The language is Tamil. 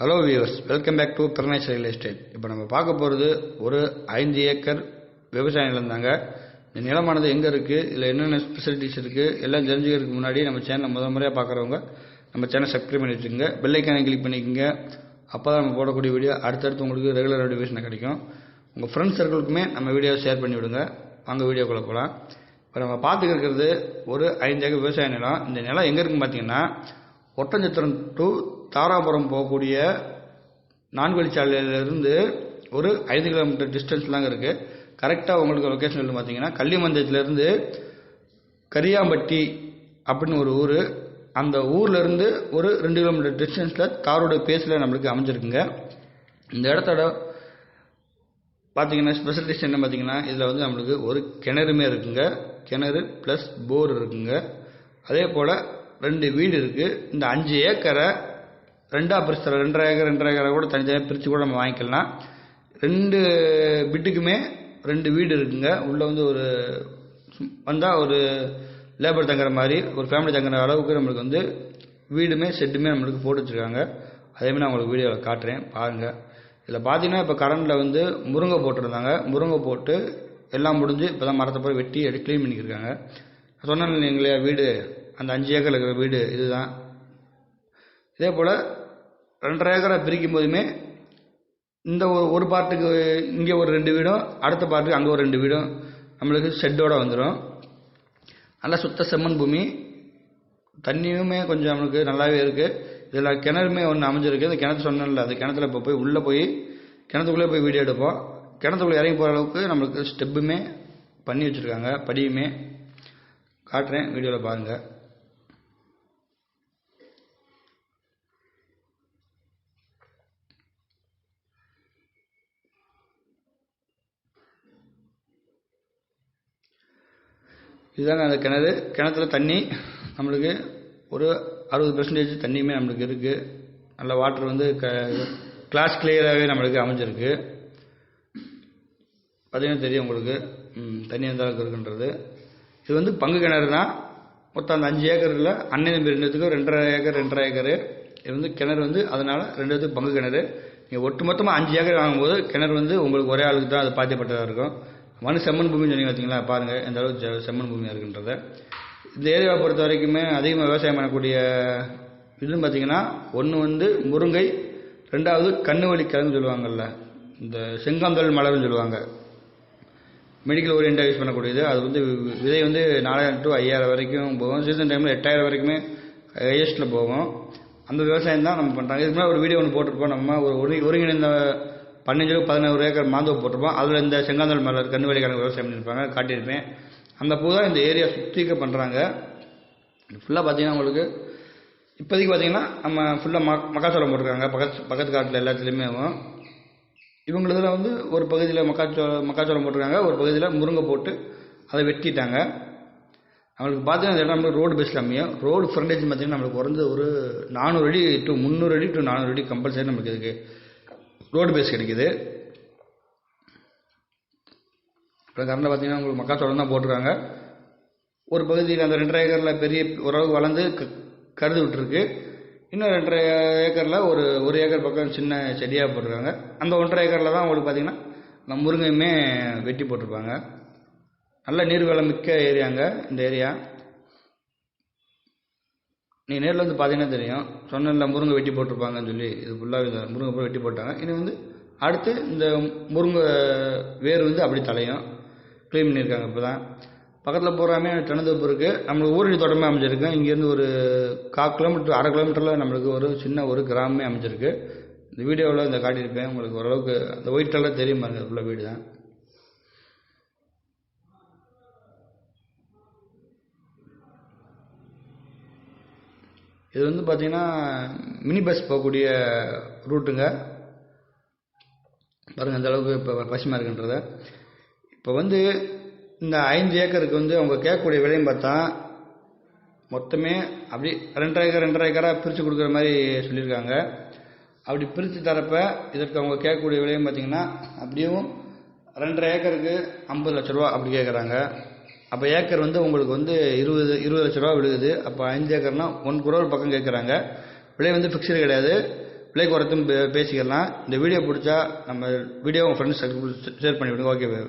Hello viewers welcome back to பெர்னேஸ் real estate இப்போ நம்ம பார்க்க போகிறது ஒரு ஐந்து ஏக்கர் விவசாய நிலம் தாங்க இந்த நிலமானது எங்கே இருக்குது இதில் என்னென்ன ஸ்பெசிலிட்டிஸ் இருக்குது எல்லாம் தெரிஞ்சுக்கிறதுக்கு முன்னாடி நம்ம சேனலை முதல் முறையாக பார்க்குறவங்க நம்ம சேனல் சப்ஸ்கிரைப் பண்ணி வச்சுக்கோங்க. பெல்லைக்கான கிளிக் பண்ணிக்கோங்க. அப்போ தான் நம்ம போடக்கூடிய வீடியோ அடுத்தடுத்து உங்களுக்கு ரெகுலர் நோட்டிஃபிகேஷன் கிடைக்கும். உங்கள் ஃப்ரெண்ட்ஸ் சர்க்கிளுக்குமே நம்ம வீடியோவை ஷேர் பண்ணி விடுங்க வாங்க வீடியோக்குள்ளே போகலாம் இப்போ நம்ம பார்த்துக்கிறது ஒரு ஐந்து ஏக்கர் விவசாய நிலம். இந்த நிலம் எங்கே இருக்குன்னு பார்த்தீங்கன்னா ஒட்டஞ்சத்திரம் டு தாராபுரம் போகக்கூடிய நான்கு வழிச்சாலையிலிருந்து ஒரு ஐந்து கிலோமீட்டர் டிஸ்டன்ஸ்லாங்க இருக்குது கரெக்டாக உங்களுக்கு லொக்கேஷன் வந்து பார்த்தீங்கன்னா கள்ளிமந்தத்துலேருந்து கரியாம்பட்டி அப்படின்னு ஒரு ஊர். அந்த ஊர்லேருந்து ஒரு ரெண்டு கிலோமீட்டர் டிஸ்டன்ஸில் தாரோட பேஸில் நம்மளுக்கு அமைஞ்சிருக்குங்க. இந்த இடத்தோட பார்த்தீங்கன்னா ஸ்பெஷலிஸ்ட் என்ன பார்த்தீங்கன்னா இதில் வந்து நம்மளுக்கு ஒரு கிணறுமே இருக்குங்க. கிணறு ப்ளஸ் போர் இருக்குங்க. அதே போல் ரெண்டு வீடு இருக்குது இந்த அஞ்சு ஏக்கரை ரெண்டாக பிரிச்சு ரெண்டரை ஏக்கர் ரெண்டரை ஏக்கரை கூட தனித்தனியாக பிரித்து கூட நம்ம வாங்கிக்கலாம். ரெண்டு பிட்டுக்குமே ரெண்டு வீடு இருக்குங்க. உள்ளே வந்து ஒரு வந்தால் ஒரு லேபர் தங்குற மாதிரி ஒரு ஃபேமிலி தங்குற அளவுக்கு நம்மளுக்கு வந்து வீடுமே செட்டுமே நம்மளுக்கு போட்டு வச்சுருக்காங்க. அதேமாதிரி நான் உங்களுக்கு வீடியோவில் காட்டுறேன். பாருங்கள் இதில் பார்த்தீங்கன்னா இப்போ கரண்டில் வந்து முருங்கை போட்டிருந்தாங்க. முருங்கை போட்டு எல்லாம் முடிஞ்சு இப்போ தான் மரத்தை போய் வெட்டி எடுத்து க்ளீன் பண்ணிக்கிருக்காங்க. சொன்னேன் இல்லைங்களே வீடு? அந்த அஞ்சு ஏக்கர் இருக்கிற வீடு இதுதான். இதே போல் ரெண்டரை ஏக்கரை பிரிக்கும் போதுமே இந்த ஒரு ஒரு பார்ட்டுக்கு இங்கே ஒரு ரெண்டு வீடும் அடுத்த பார்ட்டுக்கு அங்கே ஒரு ரெண்டு வீடும் நம்மளுக்கு ஷெட்டோடு வந்துடும் நல்லா சுத்த செம்மண் பூமி. தண்ணியுமே கொஞ்சம் நம்மளுக்கு நல்லாவே இருக்குது இதில் கிணறுமே ஒன்று அமைஞ்சிருக்கு. இந்த கிணத்து சொன்னேன்ல அந்த கிணத்துல இப்போ போய் உள்ளே போய் கிணத்துக்குள்ளே போய் வீடியோ எடுப்போம். கிணத்துக்குள்ளே இறங்கி போகிற அளவுக்கு நம்மளுக்கு ஸ்டெப்புமே பண்ணி வச்சுருக்காங்க படியுமே. காட்டுறேன் வீடியோவில் பாருங்கள் இதுதாங்க அந்த கிணறு? கிணத்துல தண்ணி நம்மளுக்கு ஒரு அறுபது பெர்சன்டேஜ் தண்ணியுமே நம்மளுக்கு இருக்குது நல்ல வாட்டர் வந்து க கிளாஸ் கிளியராகவே நம்மளுக்கு அமைஞ்சிருக்கு. பார்த்தீங்கன்னா தெரியும் உங்களுக்கு. தண்ணி எந்த அளவுக்கு இருக்குன்றது. இது வந்து பங்கு கிணறு தான் மொத்தம் அந்த அஞ்சு ஏக்கரில் அன்னை தம்பி ரெண்டுத்துக்கும் ரெண்டரை ஏக்கர் ரெண்டரை ஏக்கரு. இது வந்து கிணறு வந்து அதனால் ரெண்டுத்துக்கு பங்கு கிணறு. நீங்கள் ஒட்டு மொத்தமாக அஞ்சு ஏக்கர் வாங்கும்போது கிணறு வந்து உங்களுக்கு ஒரே ஆளுக்கு தான் அது பாத்தியப்பட்டதாக இருக்கும். மனு செம்மண் பூமின்னு சொன்னீங்க பார்த்தீங்களா பாருங்கள் எந்த அளவுக்கு செம்மன் செம்மண் பூமியாக இருக்குன்றத. இந்த ஏரியாவை பொறுத்த வரைக்குமே அதிகமாக விவசாயம் பண்ணக்கூடிய இதுன்னு பார்த்தீங்கன்னா ஒன்று வந்து முருங்கை ரெண்டாவது கண்ணுவலி கிழங்கு சொல்லுவாங்கள்ல இந்த செங்காந்தல் மலர்னு சொல்லுவாங்க. மெடிக்கல் ஓரியண்டாக யூஸ் பண்ணக்கூடியது. அது வந்து வி- விதை வந்து நாலாயிரம் டு ஐயாயிரம் வரைக்கும் போகும். சீசன் டைமில் எட்டாயிரம் வரைக்குமே ஹையஸ்ட்டில் போகும். அந்த விவசாயம் தான் நம்ம பண்ணுறாங்க இதுக்கு முன்னாடி ஒரு வீடியோ ஒன்று போட்டிருப்போம். நம்ம ஒரு ஒருங்கிணைந்த பதினஞ்சு பதினோரு ஏக்கர் மாந்தோப்பு போட்டிருப்போம். அதில் இந்த செங்காந்தல் மலர் கண்ணுவெளி கிழங்கு விவசாயம் பண்ணியிருப்பாங்க காட்டியிருப்பேன். அந்த பூ தான் இந்த ஏரியா சுற்றிக்க பண்ணுறாங்க ஃபுல்லாக பார்த்தீங்கன்னா உங்களுக்கு இப்போதைக்கு பார்த்தீங்கன்னா நம்ம ஃபுல்லாக ம மக்காச்சோளம் போட்டிருக்காங்க. பக்கத்து பக்கத்து காட்டில் எல்லாத்துலேயுமே இவங்களதில் வந்து ஒரு பகுதியில் மக்காச்சோளம் மக்காச்சோளம் போட்டிருக்காங்க. ஒரு பகுதியில் முருங்கை போட்டு அதை வெட்டிட்டாங்க. நம்மளுக்கு பார்த்தீங்கன்னா இந்த இடம் நம்மளுக்கு ரோடு பேஸில் அமையும். ரோடு ஃப்ரண்டேஜ் பார்த்தீங்கன்னா நம்மளுக்கு குறைஞ்சது ஒரு நானூறு அடி டு முந்நூறு அடி டு நானூறு அடி கம்பல்சரி நம்மளுக்கு இதுக்கு. ரோடு பேஸ் கிடைக்குது. அப்புறம் கரண்டில் பார்த்தீங்கன்னா உங்களுக்கு மக்காச்சோளம் தான் போட்டிருக்காங்க. ஒரு பகுதியில் அந்த ரெண்டரை ஏக்கரில் பெரிய ஓரளவு வளர்ந்து க- கருது விட்டுருக்கு. இன்னும் ரெண்டரை ஏக்கரில் ஒரு ஒரு ஏக்கர் பக்கம் சின்ன செடியாக போட்டிருக்காங்க. அந்த ஒன்றரை ஏக்கரில் தான் உங்களுக்கு பார்த்தீங்கன்னா நம்ம முருங்கையுமே வெட்டி போட்டிருப்பாங்க. நல்ல நீர்வளம் மிக்க ஏரியாங்க இந்த ஏரியா. நீங்கள் நேரில் வந்து பார்த்தீங்கன்னா தெரியும். சொன்னல முருங்கை வெட்டி போட்டிருப்பாங்கன்னு சொல்லி. இது ஃபுல்லாக இந்த முருங்கை பூரா வெட்டி போட்டாங்க. இனி வந்து அடுத்து இந்த முருங்கை வேர் வந்து அப்படி தலையும். க்ளீன் பண்ணியிருக்காங்க இப்போ தான் பக்கத்தில் போகிறாமே தென்னந்தோப்பு இருக்குது நம்மளுக்கு ஊரணி தோட்டமே அமைஞ்சிருக்கு. இங்கேருந்து ஒரு கால் கிலோமீட்டர் அரை கிலோமீட்டரில் நம்மளுக்கு ஒரு சின்ன ஒரு கிராமமே அமைஞ்சிருக்கு. இந்த வீடியோவில் இந்த காட்டியிருப்பேன். உங்களுக்கு ஓரளவுக்கு அந்த ஒயிட்டெல்லாம் தெரியும் பாருங்க. ஃபுல்லாக வீடு தான் இது வந்து பார்த்தீங்கன்னா மினி பஸ் போகக்கூடிய ரூட்டுங்க. பாருங்கள் அந்தளவுக்கு இப்போ பசுமையாக இருக்குன்றத. இப்போ வந்து இந்த ஐந்து ஏக்கருக்கு வந்து அவங்க கேட்கக்கூடிய விலையும் பார்த்தா மொத்தமே அப்படி ரெண்டரை ஏக்கர் ரெண்டரை ஏக்கராக பிரித்து கொடுக்குற மாதிரி சொல்லியிருக்காங்க. அப்படி பிரித்து தரப்ப இதற்கு அவங்க கேட்கக்கூடிய விலையும் பார்த்தீங்கன்னா அப்படியும் ரெண்டரை ஏக்கருக்கு ஐம்பது லட்ச ரூபா அப்படி கேட்குறாங்க. அப்போ ஏக்கர் வந்து உங்களுக்கு வந்து இருபது இருபது லட்ச ரூபா விழுகுது. அப்போ அஞ்சு ஏக்கர்னா ஒன் குரோர் பக்கம் கேட்குறாங்க விலை வந்து ஃபிக்ஸ்டு கிடையாது. விலை குறைத்தும் பே- பேசிக்கலாம். இந்த வீடியோ பிடிச்சா நம்ம வீடியோ உங்கள் ஃப்ரெண்ட்ஸ் ஷேர் பண்ணிவிடுங்க. ஓகே